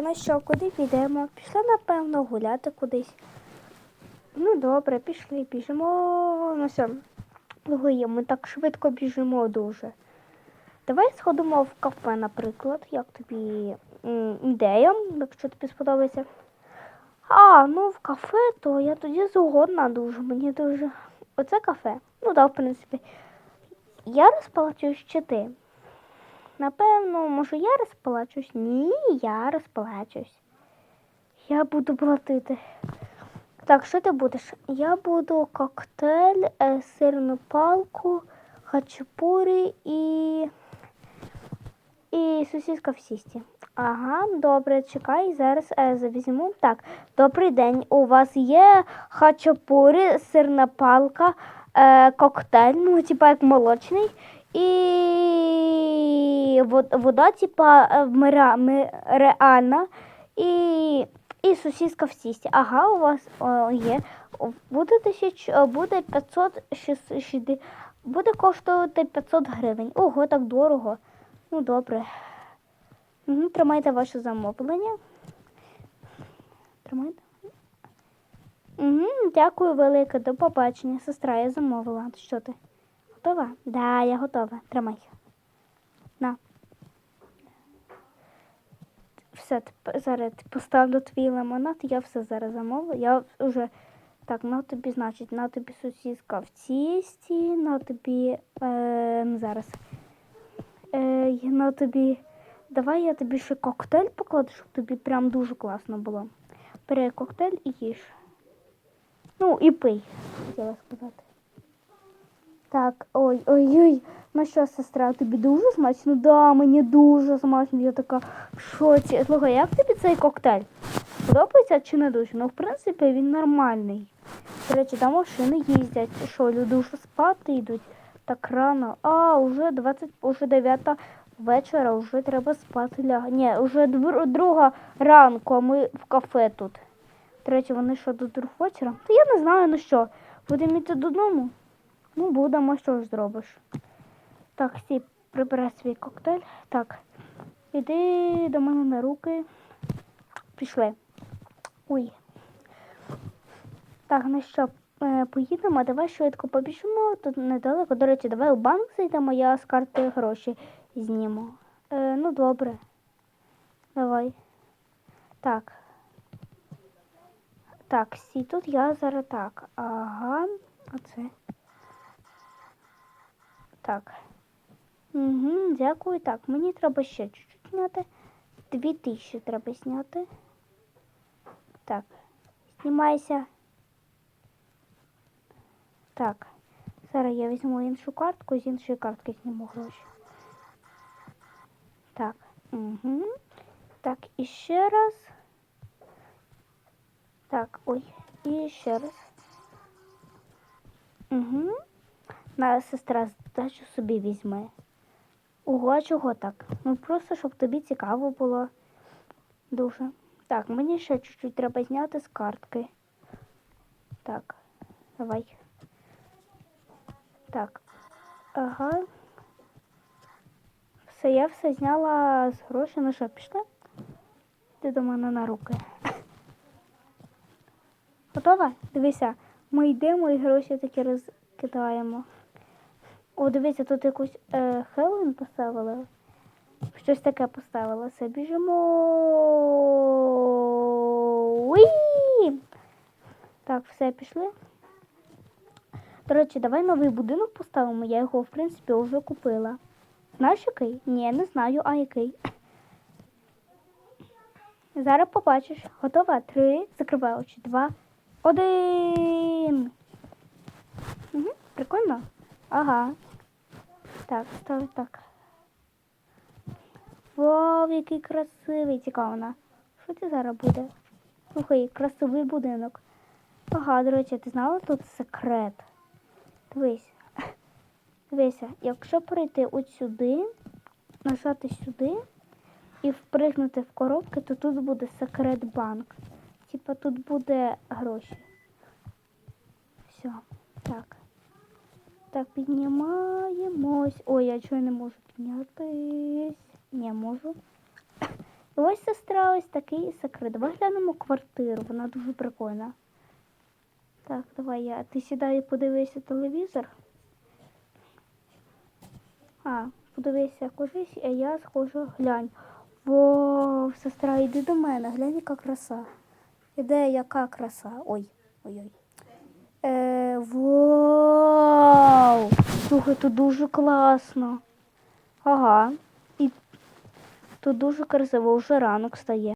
ну що, куди підемо? Пішли, напевно, гуляти кудись. Ну, добре, пішли, біжимо. Ну все, ми так швидко біжимо дуже. Давай сходимо в кафе, наприклад. Як тобі ідея, якщо тобі сподобається. А, ну в кафе, то я тоді згодна дуже. Мені дуже. Оце кафе. Ну так, в принципі. Я розплачусь чи ти? Напевно, може я розплачусь? Ні, я розплачусь. Я буду платити. Так, що ти будеш? Я буду коктейль, е, сирну палку, хачапурі і. І сосиска в сісті. Ага, добре, чекай, зараз е, завізьму. Так, добрий день. У вас є хачапурі, сирна палка, е, коктейль, ну, типа як молочний. І вода, типа, е, реальна. І, і сосиска в тісті. Ага, у вас о, є. Буде тисяч, буде 500, 600, буде коштувати 500 гривень. Ого, так дорого. Ну, добре. Угу, тримайте ваше замовлення. Тримайте. Угу, дякую велике, до побачення. Сестра, я замовила. Що ти? Готова? Да, я готова. Тримай. На. Все, зараз поставлю твій лимонад, я все зараз замовила. Я вже так, на тобі, значить, на тобі сосиска в тісті, на тобі е, зараз. Е, на тобі. Давай я тобі ще коктейль покладу, щоб тобі прям дуже класно було. Бери коктейль і їж. Ну, і пий, хотіла сказати. Так, ой, ой, ой. Ну що, сестра, тобі дуже смачно? Да, мені дуже смачно. Я така в шоці. Слухай, як тобі цей коктейль? Подобається чи не дуже? Ну, в принципі, він нормальний. До речі, там машини їздять. Що, люди вже спати йдуть так рано. А, уже 20, уже 9 вечора, вже треба спати ляга. Ні, вже друга ранку, а ми в кафе тут. До речі, вони що до другого вечора? Та я не знаю, ну що. Будемо йти додому? Ну, будемо, що ж зробиш. Так, стій, прибирай свій коктейль. Так, іди до мене на руки. Пішли. Ой. Так, ну що, е, поїдемо, давай швидко побіжимо. Тут недалеко. До речі, давай у банк зайдемо, я з карти гроші зніму. Е, ну, добре. Давай. Так. Так, стій, тут я зараз так. Ага, оце. Так. Угу, дякую. Так, мені треба ще чуть-чуть зняти. Дві тисячі треба зняти. Так. Знімайся. Так. Зараз я візьму іншу картку, з іншої картки зніму гроші. Так. Угу. Так, і ще раз. Так, ой, і ще раз. Угу. На сестра здачу собі візьме. Ого, чого так? Ну просто щоб тобі цікаво було. Дуже. Так, мені ще чуть-чуть треба зняти з картки. Так, давай. Так. Ага. Все, я все зняла з грошей. Ну що, пішли? Ти до мене на руки. Готова? Дивися, ми йдемо і гроші такі розкидаємо. О, дивіться, тут якусь е, Хеллоуін поставили. Щось таке поставили. Все, біжимо. Уї! Так, все, пішли. До речі, давай новий будинок поставимо. Я його, в принципі, вже купила. Знаєш який? Ні, не знаю, а який. Зараз побачиш. Готова? Три. Закривай очі. Два. Один. Угу, прикольно? Ага. Так, став так. Вау, який красивий. Цікаво. на. Що це зараз буде? Слухай, красивий будинок. Ага, до речі, ти знала тут секрет? Дивись. Дивися, якщо прийти от сюди, нажати сюди і впригнути в коробки, то тут буде секрет банк. Типа тут буде гроші. Все, так. Так, піднімаємось. Ой, я чого не можу піднятись? Не можу. І ось сестра, ось такий секрет. Давай глянемо квартиру, вона дуже прикольна. Так, давай я. Ти сідай і подивися телевізор. А, подивися кудись, а я схожу, глянь. Вау, сестра, йди до мене, глянь, яка краса. Іде яка краса. Ой, ой-ой. Е, вау! Слухай, тут дуже класно. Ага. І тут дуже красиво, вже ранок стає.